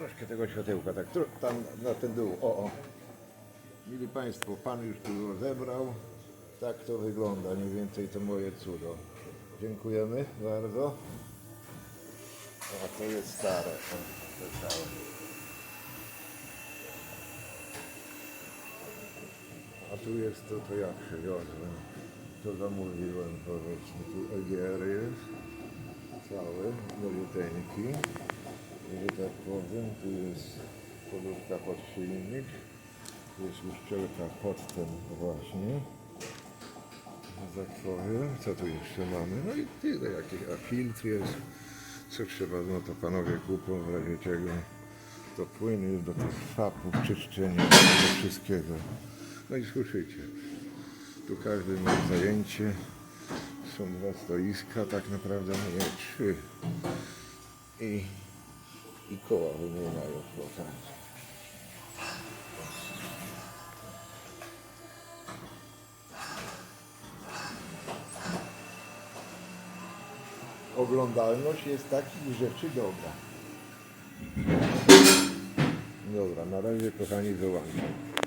Troszkę tego światełka, tak tam na ten dół. O, o. Mili Państwo, Pan już tu rozebrał. Tak to wygląda, mniej więcej to moje cudo. Dziękujemy bardzo. A to jest stare. O, to całe. A tu jest to, to ja przywiozłem. To zamówiłem, powiedzmy. Tu EGR jest. Cały, nowiuteńki. Że tak powiem, tu jest podówka pod silnik. Tu jest uszczelka pod ten właśnie. Że tak powiem. Co tu jeszcze mamy? No i tyle. Jakiś, a filtr jest. Co trzeba, no to panowie kupią w razie czego. To płyn jest do tych szapów, czyszczenia, do wszystkiego. No i słyszycie. Tu każdy ma zajęcie. Są dwa stoiska, tak naprawdę nie, trzy. I, i koła wymieniają chłopaki. Oglądalność jest takich rzeczy dobra. Dobra, na razie kochani wyłączam.